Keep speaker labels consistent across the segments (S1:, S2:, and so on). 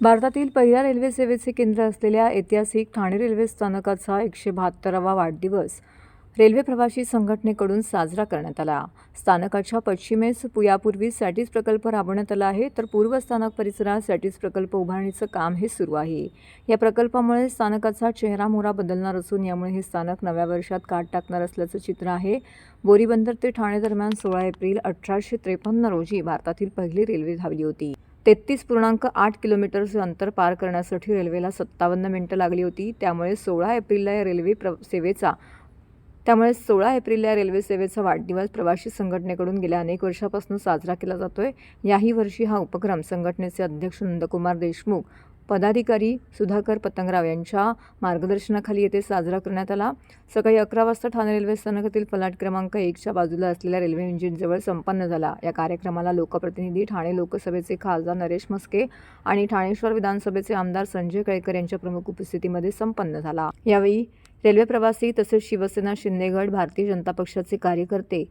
S1: भारतातील पहिल्या रेल्वे सेवेचे केंद्र असलेल्या ऐतिहासिक ठाणे रेल्वे स्थानकाचा एकशे बहात्तरावा वाढदिवस रेल्वे प्रवासी संघटनेकडून साजरा करण्यात आला. स्थानकाच्या पश्चिमेस पुयापूर्वी सॅटिस प्रकल्प राबवण्यात आला आहे तर पूर्व स्थानक परिसरात सॅटिस प्रकल्प उभारणीचं काम हे सुरू आहे. या प्रकल्पामुळे स्थानकाचा चेहरा मोहरा बदलणार असून यामुळे हे स्थानक नव्या वर्षात काट टाकणार असल्याचं चित्र आहे. बोरीबंदर ते ठाणे दरम्यान सोळा एप्रिल अठराशे त्रेपन्न रोजी भारतातील पहिली रेल्वे धावली होती. तेहतीस पूर्णांक आठ किलोमीटरचे अंतर पार करण्यासाठी रेल्वेला सत्तावन्न मिनटं लागली होती. त्यामुळे सोळा एप्रिलला या रेल्वे प्र सेवेचा त्यामुळे सोळा एप्रिलला या रेल्वे सेवेचा वाढदिवस प्रवासी संघटनेकडून गेल्या अनेक वर्षापासून साजरा केला जातोय. याही वर्षी हा उपक्रम संघटनेचे अध्यक्ष नंदकुमार देशमुख पदाधिकारी सुधाकर पतंगराव यांच्या मार्गदर्शनाखाली येथे साजरा करण्यात आला. सकाळी अकरा वाजता ठाणे रेल्वे स्थानकातील फलाट क्रमांक एकच्या बाजूला असलेल्या रेल्वे इंजिनजवळ संपन्न झाला. या कार्यक्रमाला लोकप्रतिनिधी ठाणे लोकसभेचे खासदार नरेश मस्के आणि ठाणेश्वर विधानसभेचे आमदार संजय केळकर यांच्या प्रमुख उपस्थितीमध्ये संपन्न झाला. यावेळी रेल्वे प्रवासी तसेच शिवसेना शिंदेगड भारतीय जनता पक्षाचे कार्यकर्ते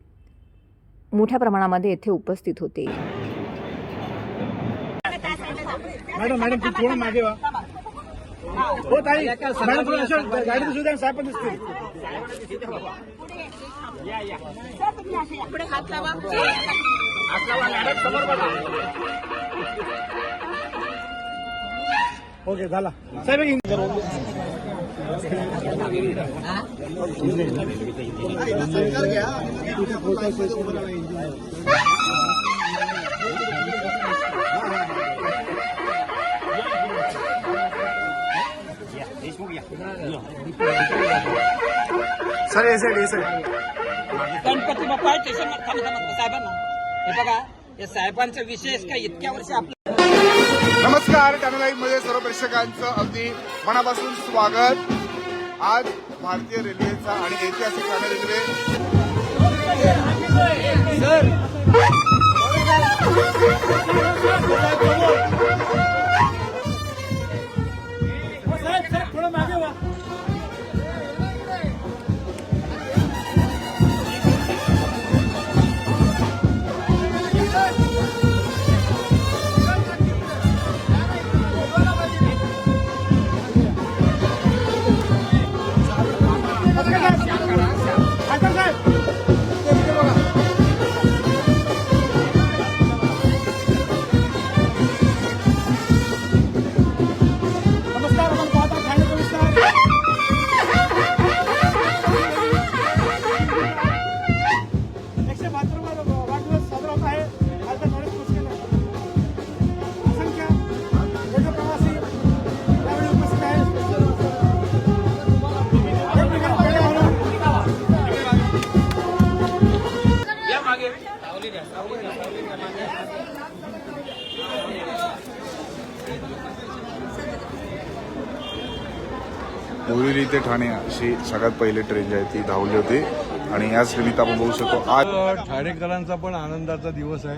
S1: मोठ्या प्रमाणामध्ये येथे उपस्थित होते.
S2: मॅडम मॅडम तू थोडं मागे वा. हो ताई मॅडम थोडं गाडी सुद्धा साहेब
S3: पुढे हात लावा.
S2: ओके झाला. साहेब सर ए साईड ए साईड
S3: गणपती बाप्पा स्टेशन थांबा थांबा साहेबांना. हे बघा या साहेबांचा विशेष काय इतक्या वर्षी आपल्या
S4: नमस्कार लाईव्हमध्ये सर्व प्रेक्षकांचं अगदी मनापासून स्वागत. आज भारतीय रेल्वेचा आणि ऐतिहासिक ठाणे रेल्वे
S2: साहेब
S4: बोरिवली ते ठाणे अशी सगळ्यात पहिली ट्रेन जी आहे ती धावली होती. आणि याच निमित्त आपण बघू शकतो आज
S5: ठाणेकरांचा पण आनंदाचा दिवस आहे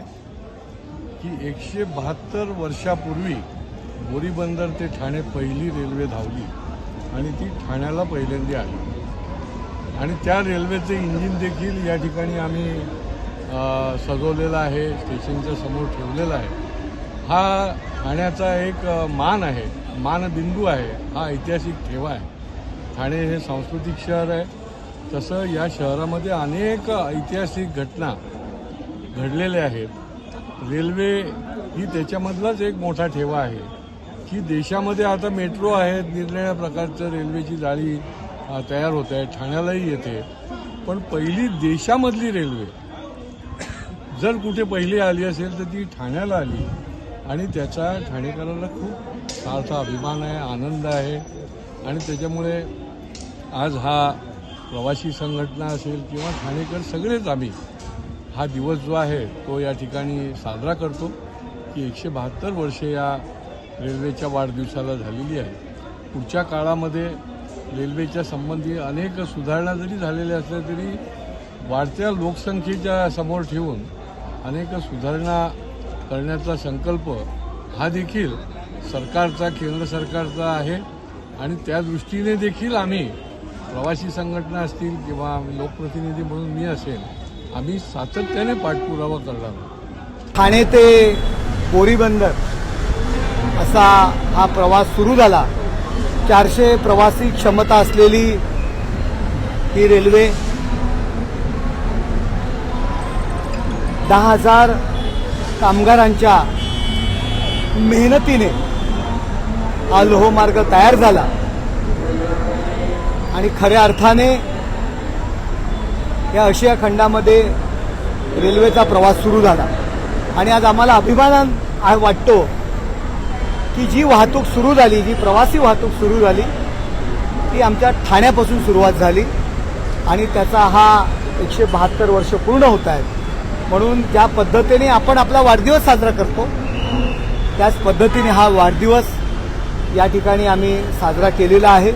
S5: की एकशे बहात्तर वर्षापूर्वी बोरीबंदर ते ठाणे पहिली रेल्वे धावली. आणि ती ठाण्याला पहिल्यांदा आली. आणि त्या रेल्वेचे इंजिन देखील या ठिकाणी आम्ही सजवलेलं आहे स्टेशनच्या समोर ठेवलेला आहे. हा ठाण्याचा एक मान आहे मानबिंदू आहे हा ऐतिहासिक ठेवा आहे. ठाणे हे सांस्कृतिक शहर आहे. तसं या शहरामध्ये अनेक ऐतिहासिक घटना घडलेल्या आहेत. रेल्वे ही त्याच्यामधलाच एक मोठा ठेवा आहे. की देशामध्ये आता मेट्रो आहेत निरनिळ्या प्रकारचं रेल्वेची जाळी तयार होत आहे ठाण्यालाही येते. पण पहिली देशामधली रेल्वे जर कुठे पहिली आली असेल तर ती ठाण्याला आली. आणि त्याचा ठाणेकरांना खूप सारसा अभिमान आहे आनंद आहे. आणि त्याच्यामुळे आज हा प्रवासी संघटना असेल किंवा ठाणेकर सगळेच आम्ही हा दिवस जो आहे तो या ठिकाणी साजरा करतो की एकशे बहात्तर वर्षे या रेल्वेच्या वाढदिवसाला झालेली आहे. पुढच्या काळामध्ये रेल्वेच्या संबंधी अनेक सुधारणा जरी झालेल्या असल्या तरी वाढत्या लोकसंख्येच्या समोर ठेवून अनेक सुधारणा करण्याचा संकल्प हा देखील सरकारचा केंद्र सरकारचा आहे. आणि त्या दृष्टीने देखील आम्ही प्रवासी संघटना असतील किंवा लोकप्रतिनिधी म्हणून मी असेल आम्ही सातत्याने पाठपुरावा करणार
S2: ठाणे ते बोरीबंदर
S6: असा हा प्रवास सुरू झाला. चारशे प्रवासी क्षमता असलेली ही रेल्वे दहा हजार कामगारांच्या मेहनतीने हा लोहमार्ग तयार झाला. आणि खऱ्या अर्थाने या आशिया खंडामध्ये रेल्वेचा प्रवास सुरू झाला. आणि आज आम्हाला अभिमान वाटतो की जी वाहतूक सुरू झाली जी प्रवासी वाहतूक सुरू झाली ती आमच्या ठाण्यापासून सुरुवात झाली. आणि त्याचा हा एकशे बहात्तर वर्ष पूर्ण होत आहेत. म्हणून ज्या पद्धतीने आपण आपला वाढदिवस साजरा करतो त्याच पद्धतीने हा वाढदिवस या ठिकाणी आम्ही साजरा केलेला आहे.